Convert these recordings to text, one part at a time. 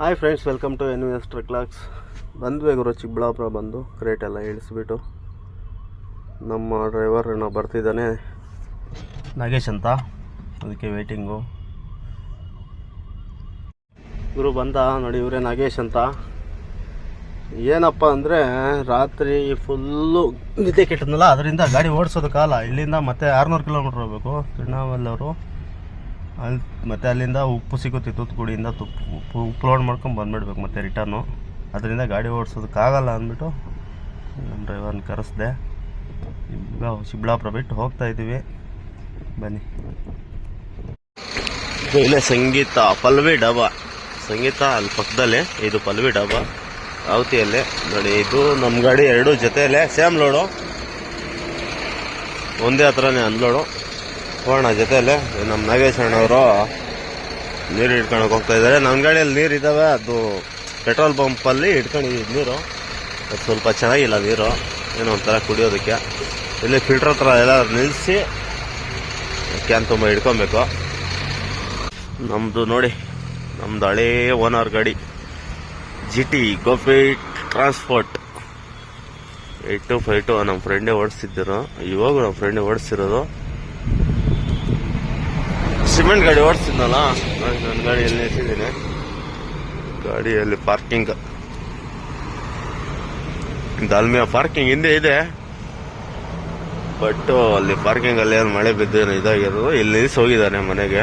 Hi friends welcome to N S ಟ್ರಿಕ್ಲಾಕ್ಸ್ ಬಂದ್ವಿ ಗುರು, ಚಿಕ್ಕಬಳ್ಳಾಪುರ ಬಂದು ಕ್ರೇಟ್ ಎಲ್ಲ ಇಳಿಸ್ಬಿಟ್ಟು. ನಮ್ಮ ಡ್ರೈವರ್ ನಾವು ಬರ್ತಿದ್ದಾನೆ. ನಾಗೇಶ್ ಅಂತ. ಅದಕ್ಕೆ ವೇಟಿಂಗು ಗುರು ಬಂದ, ನೋಡಿ ಇವರೇ ನಾಗೇಶ್ ಅಂತ. ಏನಪ್ಪ ಅಂದರೆ, ರಾತ್ರಿ ಫುಲ್ಲು ನಿದ್ದೆ ಕೆಟ್ಟದ್ನಲ್ಲ, ಅದರಿಂದ ಗಾಡಿ ಓಡಿಸೋದು ಕಾಲ. ಇಲ್ಲಿಂದ ಮತ್ತೆ ಆರುನೂರು ಕಿಲೋಮೀಟ್ರ್ ಹೋಗ್ಬೇಕು. ತಿರುವಣ್ಣಾಮಲ್ಲವರು ಅಲ್ಲಿ ಮತ್ತು ಅಲ್ಲಿಂದ ಉಪ್ಪು ಸಿಗುತ್ತೆ ತೂತುಕುಡಿಯಿಂದ ತುಪ್ಪು ಉಪ್ಪು ಉಪ್ಪು ಲೋಡ್ ಮಾಡ್ಕೊಂಡು ಬಂದುಬಿಡ್ಬೇಕು ಮತ್ತೆ ರಿಟರ್ನು. ಅದರಿಂದ ಗಾಡಿ ಓಡಿಸೋದಕ್ಕಾಗಲ್ಲ ಅಂದ್ಬಿಟ್ಟು ನಮ್ಮ ಡ್ರೈವರ್ನ ಕರೆಸ್ದೆ. ಚಿಕ್ಕಬಳ್ಳಾಪುರ ಬಿಟ್ಟು ಹೋಗ್ತಾ ಇದ್ದೀವಿ. ಬನ್ನಿ. ಇಲ್ಲೇ ಸಂಗೀತ ಪಲ್ವಿ ಡಬಾ. ಸಂಗೀತ ಅಲ್ಲಿ ಪಕ್ಕದಲ್ಲೇ, ಇದು ಪಲ್ವಿ ಡಬಾ. ಅವತಿಯಲ್ಲೇ ನೋಡಿ, ಇದು ನಮ್ಮ ಗಾಡಿ ಎರಡು ಜೊತೆಯಲ್ಲೇ, ಸೇಮ್ ಲೋಡು ಒಂದೇ ಹತ್ರನೇ ಅನ್ಲೋಡು ಹೋಗೋಣ ಜೊತೆಯಲ್ಲೇ ನಮ್ಮ ನಾಗೇಶ್ ಅಣ್ಣವರು ನೀರು ಹಿಡ್ಕೊಳಕ್ಕೆ ಹೋಗ್ತಾ ಇದ್ದಾರೆ. ನನ್ನ ಗಾಡಿಯಲ್ಲಿ ನೀರು ಇದ್ದಾವೆ ಅದು ಪೆಟ್ರೋಲ್ ಪಂಪಲ್ಲಿ ಹಿಡ್ಕೊಂಡಿದ್ದು ನೀರು. ಅದು ಸ್ವಲ್ಪ ಚೆನ್ನಾಗಿಲ್ಲ ನೀರು. ಏನೋ ಒಂಥರ ಕುಡಿಯೋದಕ್ಕೆ. ಇಲ್ಲಿ ಫಿಲ್ಟರ್ ಥರ ಎಲ್ಲ ನಿಲ್ಲಿಸಿ ಕ್ಯಾನ್ ತುಂಬ ಇಟ್ಕೊಬೇಕು ನಮ್ಮದು ನೋಡಿ, ನಮ್ದು ಹಳೇ ಓನರ್ ಗಾಡಿ. G T ಗೋಪೇಟ್ transport eight two five two ನಮ್ಮ ಫ್ರೆಂಡೇ ಓಡಿಸ್ತಿದ್ದರು ಇವಾಗ ನಮ್ಮ ಫ್ರೆಂಡೇ ಓಡಿಸ್ತಿರೋದು ಸಿಮೆಂಟ್ ಗಾಡಿ ಓಡಿಸ್ತಿದ್ನಲ್ಲ ನನ್ನ ಗಾಡಿಯಲ್ಲಿ ನಿಲ್ಲಿಸಿದ್ದೀನಿ ಗಾಡಿಯಲ್ಲಿ ಪಾರ್ಕಿಂಗ್ ದಾಲ್ಮಿಯ ಪಾರ್ಕಿಂಗ್ ಹಿಂದೆ ಇದೆ. ಬಟ್ ಅಲ್ಲಿ ಪಾರ್ಕಿಂಗ್ ಅಲ್ಲಿ ಏನು ಮಳೆ ಬಿದ್ದೇನು ಇದಾಗಿರೋದು, ಇಲ್ಲಿ ನಿಲ್ಸಿ ಹೋಗಿದ್ದಾನೆ ಮನೆಗೆ.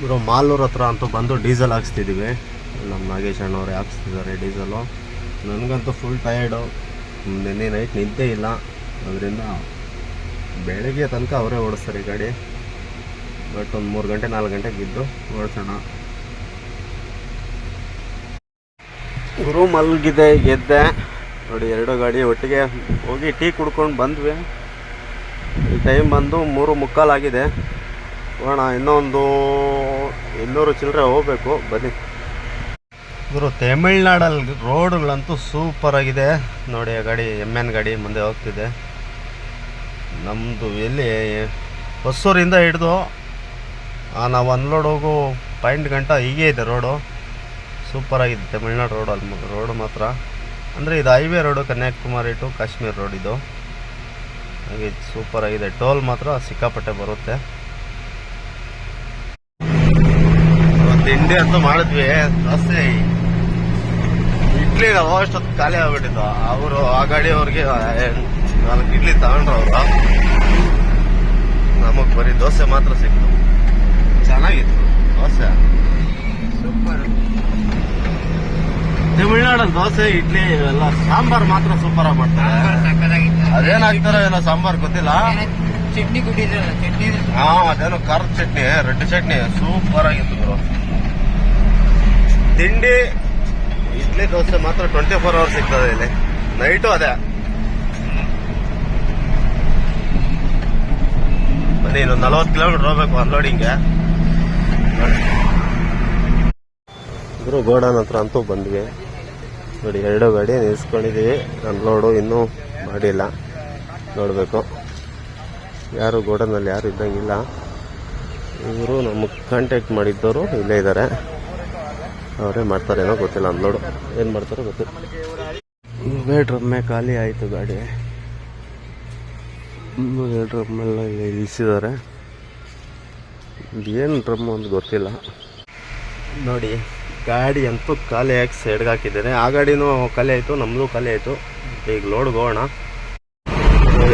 ಇವರು ಮಾಲೂರ್ ಹತ್ರ ಅಂತೂ ಬಂದು ಡೀಸೆಲ್ ಹಾಕ್ಸ್ತಿದ್ದೀವಿ ನಮ್ಮ ನಾಗೇಶ್ ಅಣ್ಣವ್ರೆ ಹಾಕ್ಸ್ತಿದ್ದಾರೆ ಡೀಸೆಲು. ನನಗಂತೂ ಫುಲ್ ಟಯರ್ಡು ನಿನ್ನೆ ನೈಟ್ ನಿದ್ದೆ ಇಲ್ಲ. ಅದರಿಂದ ಬೆಳಗ್ಗೆ ತನಕ ಅವರೇ ಓಡಿಸ್ತಾರೆ ಗಾಡಿ. ಬಟ್ ಒಂದು ಮೂರು ಗಂಟೆ, ನಾಲ್ಕು ಗಂಟೆಗೆ ಬಿದ್ದು ಓಡಿಸೋಣ. ಗುರು ಮಲ್ಗಿದೆ, ಗೆದ್ದೆ. ನೋಡಿ, ಎರಡು ಗಾಡಿ ಒಟ್ಟಿಗೆ ಹೋಗಿ ಟೀ ಕುಡ್ಕೊಂಡು ಬಂದ್ವಿ. ಈ ಟೈಮ್ ಬಂದು ಮೂರು ಮುಕ್ಕಾಲಾಗಿದೆ ಹೋಗೋಣ, ಇನ್ನೊಂದು ಇನ್ನೂರು ಚಿಲ್ಲರೆ ಹೋಗ್ಬೇಕು, ಬನ್ನಿ. ಗುರು ತಮಿಳ್ನಾಡಲ್ಲಿ ರೋಡ್ಗಳಂತೂ ಸೂಪರ್ ಆಗಿದೆ. ನೋಡಿ ಗಾಡಿ ಎಂ ಎನ್ ಗಾಡಿ ಮುಂದೆ ಹೋಗ್ತಿದೆ. ನಮ್ಮದು ಎಲ್ಲಿ, ಹೊಸೂರಿಂದ ಹಿಡಿದು ನಾವು ಅನ್ಲೋಡ್ ಹೋಗೋ ಪಾಯಿಂಟ್ ಗಂಟ ಹೀಗೆ ಇದೆ ರೋಡು. ಸೂಪರಾಗಿದೆ ತಮಿಳ್ನಾಡು ರೋಡ್ ಅಲ್ಲಿ ರೋಡ್ ಮಾತ್ರ. ಅಂದರೆ ಇದು highway road, Kanyakumari to Kashmir road ಇದು. ಹಾಗೆ ಸೂಪರಾಗಿದೆ ಟೋಲ್ ಮಾತ್ರ ಸಿಕ್ಕಾಪಟ್ಟೆ ಬರುತ್ತೆ. ತಿಂಡಿ ಅಂತ ಮಾಡಿದ್ವಿ ದೋಸೆ ಇಡ್ಲಿ ಅವಷ್ಟೊತ್ತು ಖಾಲಿ ಆಗ್ಬಿಟ್ಟಿದ್ದು ಅವರು ಆ ಗಾಡಿ ಅವ್ರಿಗೆ ನಾಲ್ಕು ಇಡ್ಲಿ ತಗೊಂಡ್ರ ಅವರು. ನಮಗ್ ಬರೀ ದೋಸೆ ಮಾತ್ರ ಸಿಕ್ತು. ಚೆನ್ನಾಗಿತ್ತು. ದೋಸೆ. ಸೂಪರ್. ತಮಿಳ್ನಾಡಲ್ಲಿ ದೋಸೆ ಇಡ್ಲಿ ಇವೆಲ್ಲ ಸಾಂಬಾರ್ ಮಾತ್ರ ಸೂಪರ್ ಆಗಿ ಮಾಡ್ತಾರೆ. ಅದೇನಾಗ್ತಾರೋ ಏನೋ ಸಾಂಬಾರ್ ಗೊತ್ತಿಲ್ಲ? ಚಟ್ನಿ ಕೊಟ್ಟಿದ್ರಲ್ಲ ಚಟ್ನಿ ಹಾ ಅದೇನು ಖಾರದ ಚಟ್ನಿ ರೆಡ್ ಚಟ್ನಿ ಸೂಪರ್ ಆಗಿತ್ತು ಗುರು. ತಿಂಡಿ ಇಡ್ಲಿ ದೋಸೆ ಮಾತ್ರ ಟ್ವೆಂಟಿ ಫೋರ್ ಅವರ್ಸ್ ಸಿಗ್ತದೆ ಇಲ್ಲಿ. ನೈಟು ಅದೇ. ಬನ್ನಿ ಇನ್ನೊಂದು ನಲ್ವತ್ತು ಕಿಲೋಮೀಟರ್ ಹೋಗ್ಬೇಕು ಅನ್ಲೋಡಿಂಗ್ಗೆ ಗುರು ಗೋಡನ್ ಹತ್ರ ಅಂತೂ ಬಂದ್ವಿ. ನೋಡಿ ಎರಡು ಗಾಡಿ ನಿಲ್ಸ್ಕೊಂಡಿದೀವಿ. ಅನ್ಲೋಡು ಇನ್ನೂ ಮಾಡಿಲ್ಲ. ನೋಡಬೇಕು. ಯಾರು ಗೋಡನಲ್ಲಿ ಯಾರು ಇದ್ದಂಗಿಲ್ಲ. ಇವರು ನಮಗೆ ಕಾಂಟ್ಯಾಕ್ಟ್ ಮಾಡಿದ್ದವರು ಇಲ್ಲೇ ಇದ್ದಾರೆ. ಅವರೇ ಮಾಡ್ತಾರೇನೋ ಗೊತ್ತಿಲ್ಲ ಅನ್ಲೋಡು ಏನು ಮಾಡ್ತಾರೋ ಗೊತ್ತಿಲ್ಲ. ಬೇಡ್ರಮ್ಮೆ ಡ್ರಮ್ಮೆ ಖಾಲಿ ಆಯಿತು ಗಾಡಿ. ಇನ್ನೂ ಎರಡು ಡ್ರಮ್ಮೆಲ್ಲ ಇಲ್ಲಿ ಇಳಿಸಿದ್ದಾರೆ. ಏನು ಡ್ರಮ್ ಅಂತ ಗೊತ್ತಿಲ್ಲ. ನೋಡಿ, ಗಾಡಿ ಅಂತೂ ಖಾಲಿ ಹಾಕಿ ಸೈಡ್ಗೆ ಹಾಕಿದ್ದೇನೆ. ಆ ಗಾಡಿನೂ ಖಾಲಿ ಆಯಿತು ನಮ್ಮದು ಖಾಲಿ ಆಯಿತು. ಈಗ ಲೋಡ್ಗೆ ಹೋಗೋಣ.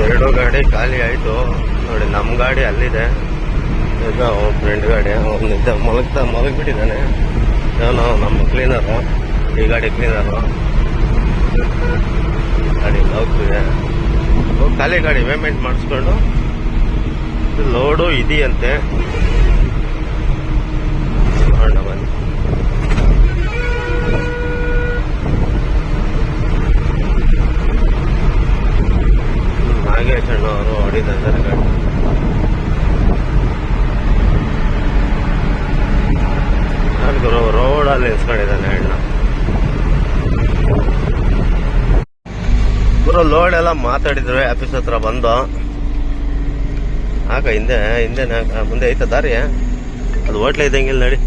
ಎರಡು ಗಾಡಿ ಖಾಲಿ ಆಯಿತು. ನೋಡಿ ನಮ್ಮ ಗಾಡಿ ಅಲ್ಲಿದೆ. ಈಗ ಅವ್ನ ಫ್ರೆಂಡ್ ಗಾಡಿ ಅವನಿದ್ದ ಮಲಗ್ತಾ ಮಲಗಿಬಿಟ್ಟಿದ್ದಾನೆ. ಅವನು ನಮ್ಮ ಕ್ಲೀನರು ಈ ಗಾಡಿ ಕ್ಲೀನರು ಗಾಡಿ ಹೋಗ್ತಿದೆ ಹೋಗ್ ಖಾಲಿ ಗಾಡಿ ಪೇಮೆಂಟ್ ಮಾಡಿಸ್ಕೊಂಡು. ಲೋಡು ಇದೆಯಂತೆ. ನೋಡೋಣ ಬನ್ನಿ. ನಾಗೇಶ್ ಅಣ್ಣವರು ಹೊಡಿತಾ ಇದ್ದಾರೆ ಗಾಡಿ ರೋಡಲ್ಲಿ ನಿಲ್ಸ್ಕೊಂಡಿದ್ದಾನೆ ಅಣ್ಣ. ಗುರು ಲೋಡ್ ಎಲ್ಲ ಮಾತಾಡಿದ್ರು ಆಫೀಸ್ ಹತ್ರ ಬಂದು. ಆಗ ಹಿಂದೆ ಹಿಂದೆ ಮುಂದೆ ಐತ ದಾರಿ. ಅದು ಹೋಟ್ಲ ಇದ್ದಂಗಿಲ್ಲ ನಡಿ.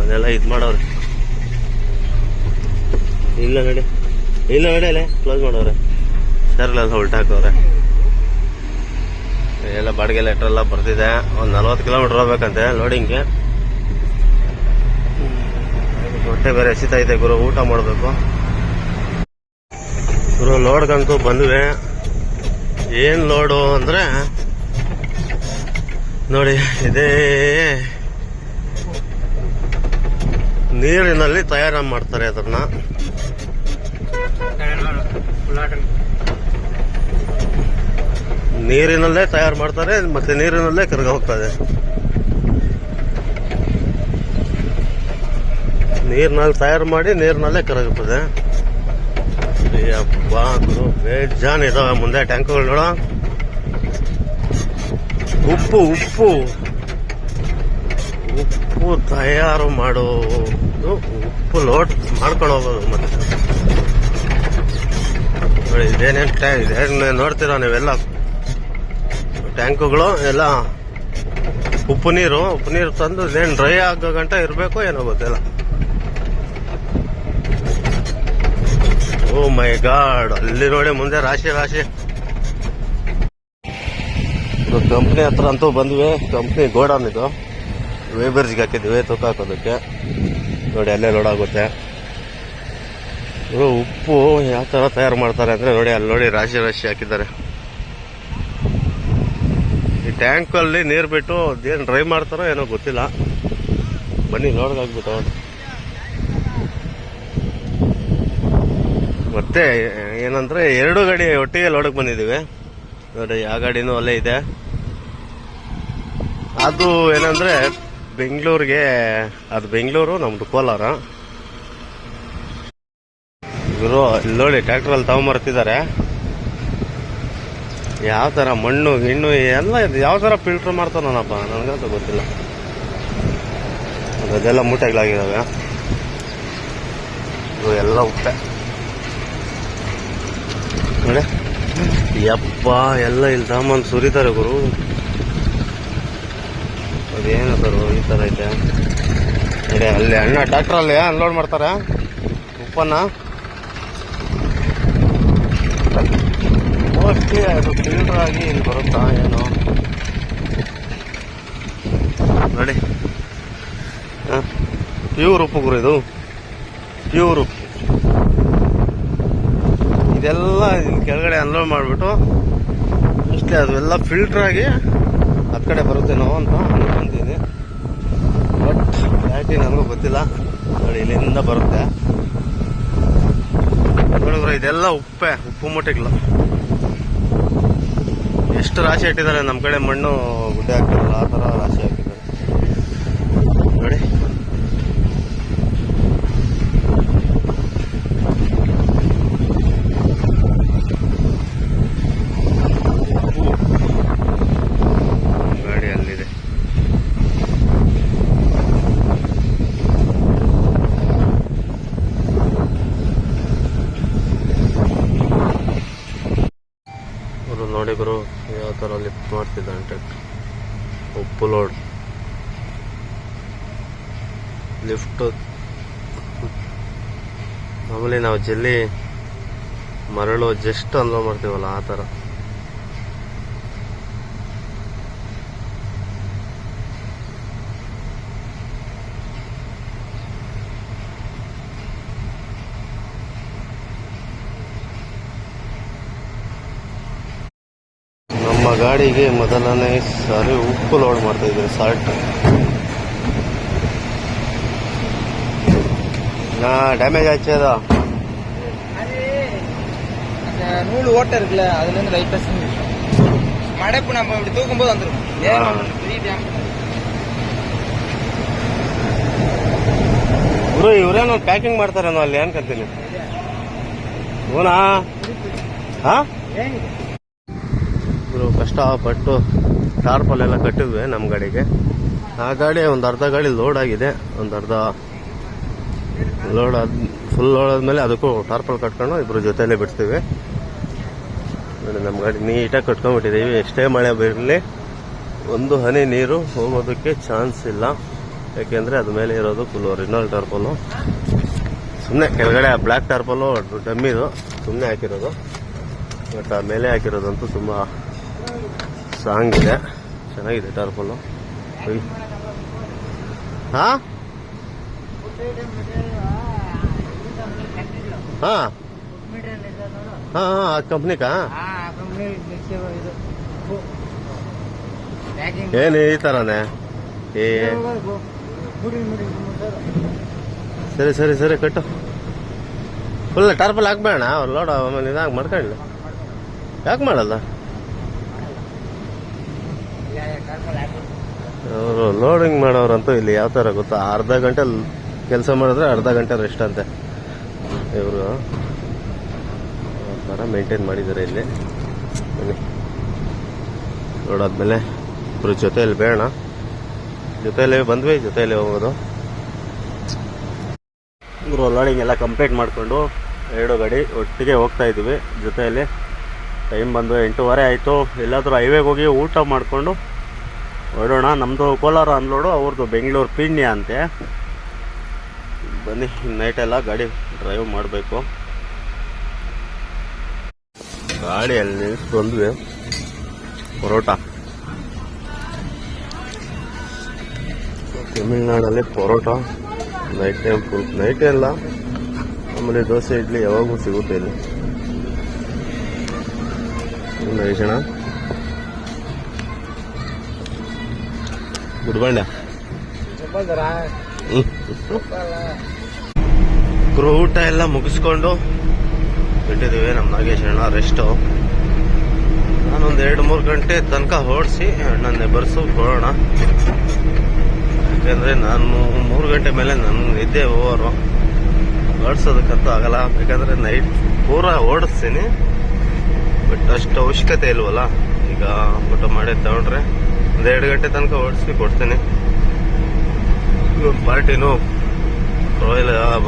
ಅದೆಲ್ಲ ಇದು ಮಾಡವ್ರೆ ಇಲ್ಲ ನಡಿ. ಇಲ್ಲ ನಡಿ ಅಲ್ಲೇ ಕ್ಲೋಸ್ ಮಾಡವ್ರೆ ಸರ್ಲೆಲ್ಲ ಹೊಲ್ಟ್ ಹಾಕವ್ರೆ ಎಲ್ಲ ಬಾಡಿಗೆ ಲೆಟ್ರ್ ಎಲ್ಲ ಬರ್ತಿದೆ ಒಂದು ನಲ್ವತ್ತು ಕಿಲೋಮೀಟರ್ ಹೋಗ್ಬೇಕಂತೆ ಲೋಡಿಂಗ್ಗೆ ಹೊಟ್ಟೆ ಬೇರೆ ಹಸಿತೈತೆ ಗುರು, ಊಟ ಮಾಡಬೇಕು. ಗುರು ಲೋಡ್ಗಂತೂ ಬಂದ್ವಿ. ಏನ್ ಲೋಡು ಅಂದ್ರೆ, ನೋಡಿ, ಇದೇ ನೀರಿನಲ್ಲಿ ತಯಾರು ಮಾಡ್ತಾರೆ ಅದನ್ನ ನೀರಿನಲ್ಲೇ ತಯಾರು ಮಾಡ್ತಾರೆ, ಮತ್ತೆ ನೀರಿನಲ್ಲೇ ಕರಗ ಹೋಗ್ತದೆ. ನೀರಿನಲ್ಲಿ ತಯಾರು ಮಾಡಿ ನೀರಿನಲ್ಲೇ ಕರಗುತ್ತದೆ. ಅಪ್ಪ ಗುರು. ಮುಂದೆ ಟ್ಯಾಂಕ್ಗಳು ನೋಡ. ಉಪ್ಪು ಉಪ್ಪು. ಉಪ್ಪು ತಯಾರು ಮಾಡೋದು, ಉಪ್ಪು ಲೋಡ್ ಮಾಡ್ಕೊಂಡು ಹೋಗೋದು ಮತ್ತೆ. ನೋಡಿ, ಇದೇನೇನು ಟ್ಯಾಂಕ್ ಇದೇನು ನೋಡ್ತೀರಾ ನೀವೆಲ್ಲ? ಟ್ಯಾಂಕುಗಳು, ಎಲ್ಲ ಉಪ್ಪು ನೀರು ಉಪ್ಪು ನೀರು ತಂದು ಇದೇನು ಡ್ರೈ ಆಗೋ ಗಂಟ ಇರಬೇಕು ಏನೋ ಗೊತ್ತಿಲ್ಲ. ಓ ಮೈ ಗಾಡ್ ಅಲ್ಲಿ ನೋಡಿ ಮುಂದೆ ರಾಶಿ ರಾಶಿ. ಕಂಪ್ನಿ ಹತ್ರ ಅಂತೂ ಬಂದ್ವಿ. ಕಂಪ್ನಿ ಗೋಡೌನ್ ಇದು. ವೇಬರ್ಸ್ಗೆ ಹಾಕಿದ್ವಿ ತೂಕ ಹಾಕೋದಕ್ಕೆ. ನೋಡಿ, ಅಲ್ಲೇ ಲೋಡ್ ಆಗುತ್ತೆ. ಉಪ್ಪು ಯಾವ ಥರ ತಯಾರು ಮಾಡ್ತಾರೆ ಅಂದರೆ ನೋಡಿ, ಅಲ್ಲಿ ನೋಡಿ ರಾಶಿ ರಾಶಿ ಹಾಕಿದ್ದಾರೆ. ಈ ಟ್ಯಾಂಕಲ್ಲಿ ನೀರು ಬಿಟ್ಟು ಅದೇನು ಡ್ರೈ ಮಾಡ್ತಾರೋ ಏನೋ ಗೊತ್ತಿಲ್ಲ. ಬನ್ನಿ ಲೋಡ್ಗೆ ಮತ್ತೆ, ಏನಂದ್ರೆ, ಎರಡು ಗಾಡಿ ಒಟ್ಟಿಗೆ ಲೋಡಕ್ ಬಂದಿದ್ದೀವಿ. ನೋಡಿ, ಆ ಗಾಡಿನೂ ಅಲ್ಲೇ ಇದೆ. ಅದು ಏನಂದ್ರೆ, ಬೆಂಗಳೂರಿಗೆ, ಅದು ಬೆಂಗಳೂರು, ನಮ್ದು ಕೋಲಾರ. ಇವರು ನೋಡಿ ಟ್ರ್ಯಾಕ್ಟ್ರಲ್ಲಿ ತಗೊಂಬರ್ತಿದ್ದಾರೆ. ಯಾವ ಥರ ಮಣ್ಣು, ಗಿಣ್ಣು, ಎಲ್ಲ ಇದು. ಯಾವ ಥರ ಫಿಲ್ಟರ್ ಮಾಡ್ತಾನಪ್ಪ ನನಗಂತೂ ಗೊತ್ತಿಲ್ಲ. ಅದೆಲ್ಲ ಮೂಟೆಗಳಾಗಿದ್ದಾವೆ. ಎಲ್ಲ ಉಪ್ಪೆ ನೋಡಿ ಯಪ್ಪ, ಎಲ್ಲ ಇಲ್ಲಿ ಸಾಮಾನು ಸುರಿತಾರೆ ಗುರು. ಅದೇನು ಸರ್ ಈ ಥರ ಐತೆ. ನೋಡಿ ಅಲ್ಲಿ ಅಣ್ಣ ಟ್ರ್ಯಾಕ್ಟ್ರಲ್ಲಿ ಅನ್ಲೋಡ್ ಮಾಡ್ತಾರೆ. ಉಪ್ಪನ್ನ. ಮೋಸ್ಟ್ಲಿ ಅದು ಫಿಲ್ಟರ್ ಆಗಿ ಇಲ್ಲಿ ಬರುತ್ತಾ, ಏನು? ನೋಡಿ. ಪ್ಯೂರ್ ಉಪ್ಪು ಗುರು ಇದು. ಪ್ಯೂರ್ ಉಪ್ಪು. ಇದೆಲ್ಲ ಕೆಳಗಡೆ ಅನ್ಲೋಡ್ ಮಾಡಿಬಿಟ್ಟು ಮೋಸ್ಟ್ಲಿ ಅದೆಲ್ಲ ಫಿಲ್ಟರ್ ಆಗಿ ಆ ಕಡೆ ಬರುತ್ತೇನೋ ಅಂತ ಅನ್ಕೊಂತೀನಿ ಬಟ್ ಕ್ಲಾರಿಟಿ ನನಗೂ ಗೊತ್ತಿಲ್ಲ. ನೋಡಿ, ಇಲ್ಲಿಂದ ಬರುತ್ತೆ. ನೋಡಿದ್ರೆ ಇದೆಲ್ಲ ಉಪ್ಪೆ, ಉಪ್ಪು ಮೂಟೆಗಳು. ಎಷ್ಟು ರಾಶಿ ಇಟ್ಟಿದ್ದಾರೆ ನಮ್ಮ ಕಡೆ ಮಣ್ಣು ಗುಡ್ಡೆ ಹಾಕ್ತಾರಲ್ಲ, ಆ ಥರ ರಾಶಿ ಹಾಕಿದ್ದಾರೆ ನೋಡಿ ಗಾಡಿ ಅಲ್ಲಿದೆ ಗುರು ನೋಡಿ ಗುರು ಯಾವ ಥರ ಲಿಫ್ಟ್ ಮಾಡ್ತಿದ್ದಾನೆ ಟ್ರ್ಯಾಕ್ಟರ್ ಉಪ್ಪು ಲೋಡ್ ಲಿಫ್ಟ್ ಮಾಮೂಲಿ ನಾವು ಜಲ್ಲಿ ಮರಳು ಜಸ್ಟ್ ಅಲ್ವಾ ಮಾಡ್ತೀವಲ್ಲ ಆ ಥರ. ನಮ್ಮ ಗಾಡಿಗೆ ಮೊದಲನೇ ಸಾರಿ ಉಪ್ಪು ಲೋಡ್ ಮಾಡ್ತಾ ಇದ್ದೀವಿ ಸಾಲ್ಟ್ ನಾ ಡ್ಯಾಮೇಜ್ ಆಯ್ತದ நூல் ஓட்டை இருக்குல்ல அதுல இருந்து லைட்டா சிந்தி மடப்பு நம்ம இப்படி தூக்கும் போது வந்துடும் ஆ. பெரிய டேம் ಗುರು ಇವ್ರೇನೋ ಪ್ಯಾಕಿಂಗ್ ಮಾಡ್ತಾರೇನೋ ಅಲ್ಲಿ ಅನ್ಕೊಂತೀನಿ ಹೂನಾ ಹಾ ಗುರು ಕಷ್ಟಪಟ್ಟು ಟಾರ್ಪಲ್ ಎಲ್ಲ ಕಟ್ಟಿದ್ವಿ ನಮ್ಮ ಗಾಡಿಗೆ ಆ ಗಾಡಿ ಒಂದು ಅರ್ಧ ಗಾಡಿ ಲೋಡ್ ಆಗಿದೆ ಒಂದು ಅರ್ಧ ಲೋಡ್ ಆದ್ ಫುಲ್ ಲೋಡ್ ಆದ್ಮೇಲೆ ಅದಕ್ಕೂ ಟಾರ್ಪಲ್ ಕಟ್ಕೊಂಡು ಇಬ್ರು ಜೊತೆಲೇ ಬಿಡ್ತೀವಿ ನೋಡಿ ನಮ್ಮ ಗಾಡಿ ನೀಟಾಗಿ ಕಟ್ಕೊಂಡ್ಬಿಟ್ಟಿದ್ದೀವಿ. ಎಷ್ಟೇ ಮಳೆ ಬರಲಿ, ಒಂದು ಹನಿ ನೀರು ಹೋಗೋದಕ್ಕೆ ಚಾನ್ಸ್ ಇಲ್ಲ. ಯಾಕೆಂದರೆ ಅದ ಮೇಲೆ ಇರೋದು ಫುಲ್ ಒರಿಜಿನಲ್ ಟರ್ಪಲು ಸುಮ್ಮನೆ ಕೆಳಗಡೆ ಬ್ಲ್ಯಾಕ್ ಟರ್ಪಲು ಡಮ್ಮಿದು ಸುಮ್ಮನೆ ಹಾಕಿರೋದು. ಬಟ್ ಆ ಮೇಲೆ ಹಾಕಿರೋದಂತೂ ತುಂಬ ಸಾಂಗ್ ಇದೆ. ಚೆನ್ನಾಗಿದೆ ಟರ್ಪಲು ಹಾಂ? ಹಾಂ. ಹಾಂ ಹಾಂ ಆ ಕಂಪ್ನಿಕಾ ಏನು ಈ ಥರನೇ ಏ. ಸರಿ. ಸರಿ ಸರಿ ಕಟ್ಟು. ಫುಲ್ ಟಾರ್ಪಲ್ ಹಾಕ್ಬೇಡ ಅವ್ರು ಲೋಡ್ ಆಮೇಲೆ ಇದಾಗ ಮಾಡ್ಕೊಳ್ಳಿ. ಯಾಕೆ ಮಾಡಲ್ಲ? ಅವರು ಲೋಡಿಂಗ್ ಮಾಡೋರಂತೂ ಇಲ್ಲಿ ಯಾವ ಥರ ಗೊತ್ತಾ? ಅರ್ಧ ಗಂಟೆ ಕೆಲಸ ಮಾಡಿದ್ರೆ ಅರ್ಧ ಗಂಟೆ ರೆಸ್ಟ್ ಅಂತೆ. ಇವರು. ಮೇಂಟೈನ್ ಮಾಡಿದ್ದಾರೆ ಇಲ್ಲಿ. ಬನ್ನಿ. ನೋಡಾದ್ಮೇಲೆ ಇಬ್ಬರು ಜೊತೆಯಲ್ಲಿ ಬೇಡ. ಜೊತೆಯಲ್ಲೇ ಬಂದ್ವಿ, ಜೊತೆಯಲ್ಲೇ ಹೋಗೋದು. ಇವರು ಲೋಡಿಂಗ್ ಎಲ್ಲ ಕಂಪ್ಲೀಟ್ ಮಾಡಿಕೊಂಡು ಎರಡು ಗಾಡಿ ಒಟ್ಟಿಗೆ ಹೋಗ್ತಾ ಇದ್ದೀವಿ ಜೊತೆಯಲ್ಲಿ ಟೈಮ್ ಬಂದು ಎಂಟೂವರೆ ಆಯಿತು. ಎಲ್ಲಾದರೂ ಹೈವೇಗೆ ಹೋಗಿ ಊಟ ಮಾಡಿಕೊಂಡು ಹೊರಡೋಣ. ನಮ್ಮದು ಕೋಲಾರ ಅನ್ಲೋಡು ಅವ್ರದ್ದು ಬೆಂಗಳೂರು ಪಿಣ್ಯ ಅಂತೆ. ಬನ್ನಿ ನೈಟೆಲ್ಲ ಗಾಡಿ ಡ್ರೈವ್ ಮಾಡಬೇಕು. ಗಾಡಿಯಲ್ಲಿ ನಿಲ್ಸಿ ಬಂದ್ವಿ parotta. ತಮಿಳ್ನಾಡಲ್ಲಿ parotta night time full night ಎಲ್ಲ ಆಮೇಲೆ ದೋಸೆ, ಇಡ್ಲಿ ಯಾವಾಗೂ ಸಿಗುತ್ತೆ ಇಲ್ಲಿ. ನೈಷಣ ಗುಡ್ಬಂಡ ಗುರು ಊಟ ಎಲ್ಲ ಮುಗಿಸ್ಕೊಂಡು ಬಿಟ್ಟಿದ್ದೀವಿ ನಮ್ಮ ನಾಗೇಶ್ ಅಣ್ಣ ರೆಸ್ಟು ನಾನೊಂದು ಎರಡು ಮೂರು ಗಂಟೆ ತನಕ ಹೊಡಿಸಿ ಅಣ್ಣನ ಬರ್ಸು ಕೊಡೋಣ ಯಾಕೆಂದರೆ ನಾನು ಮೂರು ಗಂಟೆ ಮೇಲೆ ನನ್ನ ನಿದ್ದೆ ಓವರು ಓಡಿಸೋದಕ್ಕಂತೂ ಆಗಲ್ಲ, ಯಾಕಂದರೆ ನೈಟ್ ಪೂರ ಓಡಿಸ್ತೀನಿ. ಬಟ್ ಅಷ್ಟು ಅವಶ್ಯಕತೆ ಇಲ್ವಲ್ಲ, ಈಗ ಊಟ ಮಾಡಿ ತಗೊಂಡ್ರೆ ಒಂದು ಎರಡು ಗಂಟೆ ತನಕ ಓಡಿಸಿ ಕೊಡ್ತೀನಿ. ಪಾರ್ಟಿನೂ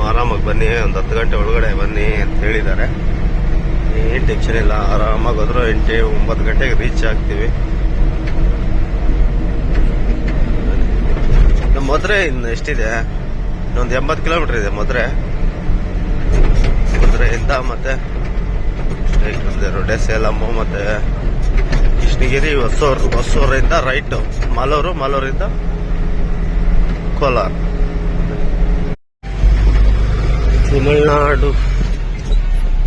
ಆರಾಮಾಗಿ ಬನ್ನಿ, ಒಂದು ಹತ್ತು ಗಂಟೆ ಒಳಗಡೆ ಬನ್ನಿ ಅಂತ ಹೇಳಿದ್ದಾರೆ. ಏನು ಟೆನ್ಷನ್ ಇಲ್ಲ, ಆರಾಮಾಗಿ ಹೋದ್ರೆ ಎಂಟು, ಒಂಬತ್ತು ಗಂಟೆಗೆ ರೀಚ್ ಆಗ್ತೀವಿ. ನಮ್ಮ ಮಧುರೆ ಇನ್ನು ಎಷ್ಟಿದೆ? ಇನ್ನೊಂದು ಎಂಬತ್ತು ಕಿಲೋಮೀಟರ್ ಇದೆ ಮಧುರೆ ಮಧುರೆಯಿಂದ ಮತ್ತೆ ರೊಡೆ ಸೇಲಮ್ಮು ಮತ್ತೆ ಕೃಷ್ಣಗಿರಿ, ಹೊಸೂರು, ಹೊಸೂರಿಂದ ರೈಟು ಮಾಲೂರು, ಮಾಲೂರಿಂದ ಕೋಲಾರ. ತಮಿಳ್ನಾಡು,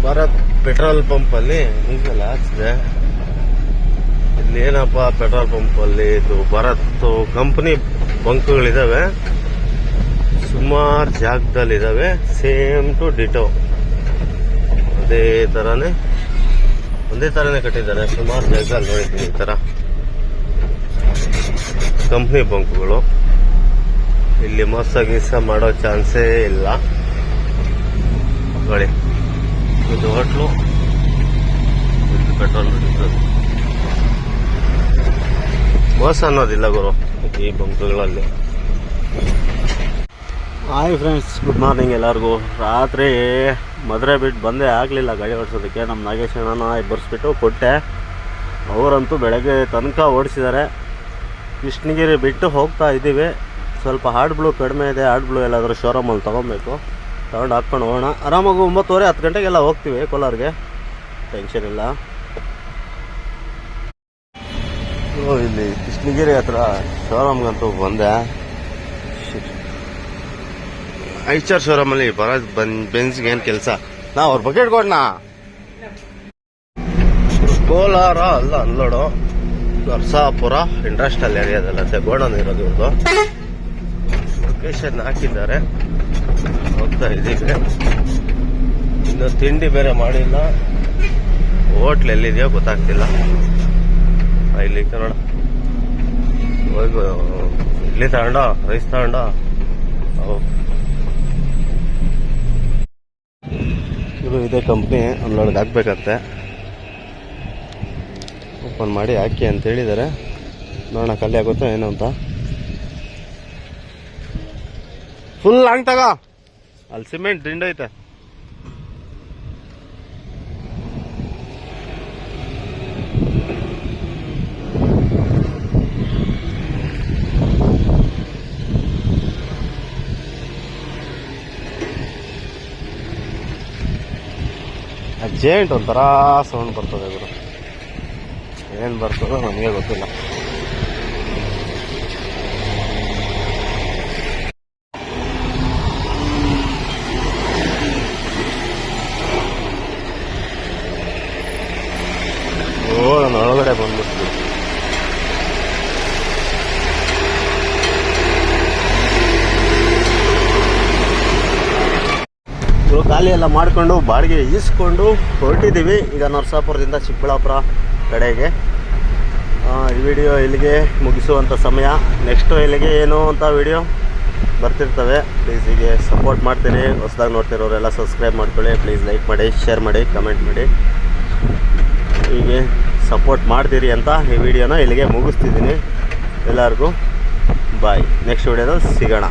ಭಾರತ್. ಪೆಟ್ರೋಲ್ ಪಂಪಲ್ಲಿ ಡೀಸೆಲ್ ಹಾಕ್ಸಿದೆ. ಇಲ್ಲಿ ಏನಪ್ಪ ಪೆಟ್ರೋಲ್ ಪಂಪಲ್ಲಿ ಇದು ಭರತ್ ಕಂಪನಿ ಬಂಕ್ಗಳಿದಾವೆ. ಸುಮಾರು ಜಾಗದಲ್ಲಿ ಇದಾವೆ ಸೇಮ್ ಟು ಡಿಟೋ. ಅದೇ ಥರನೇ ಒಂದೇ ಥರನೇ ಕಟ್ಟಿದ್ದಾರೆ. ಸುಮಾರು ಜಾಗದಲ್ಲಿ ನೋಡಿದ್ದೀನಿ ಈ ಥರ ಕಂಪ್ನಿ ಬಂಕ್ಗಳು. ಇಲ್ಲಿ ಮೋಸ ಗೀಸ ಮಾಡೋ ಚಾನ್ಸೇ ಇಲ್ಲ. ನೋಡಿ. ಇದು ಹೋಟ್ಲು. ಇದು ಪೆಟ್ರೋಲ್ ನಡೀತದೆ ಮೋಸ ಅನ್ನೋದಿಲ್ಲ ಗುರು, ಈ ಬಂಕ್ಗಳಲ್ಲಿ. ಹಾಯ್ ಫ್ರೆಂಡ್ಸ್ ಗುಡ್ ಮಾರ್ನಿಂಗ್ ಎಲ್ಲರಿಗೂ. ರಾತ್ರಿ ಮದುವೆ ಬಿಟ್ಟು ಬಂದೇ ಆಗಲಿಲ್ಲ ಗಾಡಿ ಓಡಿಸೋದಕ್ಕೆ. ನಮ್ಮ ನಾಗೇಶ್ ಅಣ್ಣನ ಬರ್ಸ್ಬಿಟ್ಟು ಕೊಟ್ಟೆ. ಅವರಂತೂ ಬೆಳಗ್ಗೆ ತನಕ ಓಡಿಸಿದ್ದಾರೆ. ಕೃಷ್ಣಗಿರಿ ಬಿಟ್ಟು ಹೋಗ್ತಾ ಇದ್ದೀವಿ. ಸ್ವಲ್ಪ ಹಾರ್ಡ್ ಬ್ಲೂ ಕಡಿಮೆ ಇದೆ. ಹಾರ್ಡ್ ಬ್ಲೂ ಎಲ್ಲಾದರೂ ಶೋರೂಮಲ್ಲಿ ತೊಗೊಬೇಕು. ತಗೊಂಡು ಹಾಕ್ಕೊಂಡು ಹೋಗೋಣ. ಆರಾಮಾಗಿ ಒಂಬತ್ತುವರೆ, ಹತ್ತು ಗಂಟೆಗೆಲ್ಲ ಹೋಗ್ತೀವಿ ಕೋಲಾರ್ಗೆ. ಟೆನ್ಷನ್ ಇಲ್ಲ. ಇಲ್ಲಿ ಕೃಷ್ಣಗಿರಿ ಹತ್ರ ಶೋರೂಮ್ಗಂತೂ ಬಂದೆ. ಐಚಾರ್ ಶೋರೂಮಲ್ಲಿ ಬರೋ ಬನ್ ಬೆನ್ಸ್ಗೆ ಏನು ಕೆಲಸ? ನಾ ಅವ್ರ ಬಗ್ಗೆ ಕೊಡ್ನ ಕೋಲಾರ ಅಲ್ಲ ಅನ್ಲೋಡು ನರಸಾಪುರ ಇಂಡಸ್ಟ್ರಿಯಲ್ ಏರಿಯಾದಲ್ಲ ಗೋಡನ್ ಇರೋದು ಇವ್ರದ್ದು ಲೊಕೇಶನ್ ಹಾಕಿದ್ದಾರೆ. ಹೋಗ್ತಾ ಇದ್ದೀವಿ ಇನ್ನು ತಿಂಡಿ ಬೇರೆ ಮಾಡಿಲ್ಲ. ಹೋಟ್ಲ್ ಎಲ್ಲಿದೆಯೋ ಗೊತ್ತಾಗ್ತಿಲ್ಲ. ಇಲ್ಲಿ ಕನ್ನಡ ಹೋಗಿ ಇಡ್ಲಿ ತಗೊಂಡ, ರೈಸ್ ತಗೊಂಡ ಇದು ಇದೇ ಕಂಪ್ನಿ ಅಲ್ಲೊಳಗೆ ಹಾಕ್ಬೇಕಂತೆ. ಓಪನ್ ಮಾಡಿ ಹಾಕಿ ಅಂತ ಹೇಳಿದ್ದಾರೆ. ನೋಡೋಣ ಕಲ್ಲಿ ಆಗುತ್ತೋ ಏನು ಅಂತ. ಫುಲ್ ಹಂಗೆ ತಗ. ಅಲ್ಲಿ ಸಿಮೆಂಟ್ ದಿಂಡ ಐತೆ. ಜೇಂಟ್ ಒಂಥರ ಸೌಂಡ್ ಬರ್ತದೆ ಗುರು. ಏನು ಬರ್ತದೋ ನಮಗೆ ಗೊತ್ತಿಲ್ಲ. ಎಲ್ಲ ಮಾಡಿಕೊಂಡು, ಬಾಡಿಗೆ ಈಸ್ಕೊಂಡು ಹೊರಟಿದ್ದೀವಿ. ಈಗ ನರಸಾಪುರದಿಂದ ಚಿಕ್ಕಬಳ್ಳಾಪುರ ಕಡೆಗೆ. ಈ ವಿಡಿಯೋ ಇಲ್ಲಿಗೆ ಮುಗಿಸುವಂಥ ಸಮಯ. ನೆಕ್ಸ್ಟು ಇಲ್ಲಿಗೆ ಏನು ಅಂತ ವಿಡಿಯೋ ಬರ್ತಿರ್ತವೆ. ಪ್ಲೀಸ್ ಹೀಗೆ ಸಪೋರ್ಟ್ ಮಾಡ್ತೀರಿ. ಹೊಸದಾಗಿ ನೋಡ್ತಿರೋರೆಲ್ಲ ಸಬ್ಸ್ಕ್ರೈಬ್ ಮಾಡ್ಕೊಳ್ಳಿ. ಪ್ಲೀಸ್ ಲೈಕ್ ಮಾಡಿ ಶೇರ್ ಮಾಡಿ ಕಮೆಂಟ್ ಮಾಡಿ. ಹೀಗೆ ಸಪೋರ್ಟ್ ಮಾಡ್ತೀರಿ ಅಂತ ಈ ವಿಡಿಯೋನ ಇಲ್ಲಿಗೆ ಮುಗಿಸ್ತಿದ್ದೀನಿ. ಎಲ್ಲರಿಗೂ ಬಾಯ್ ನೆಕ್ಸ್ಟ್ ವಿಡಿಯೋದಲ್ಲಿ ಸಿಗೋಣ.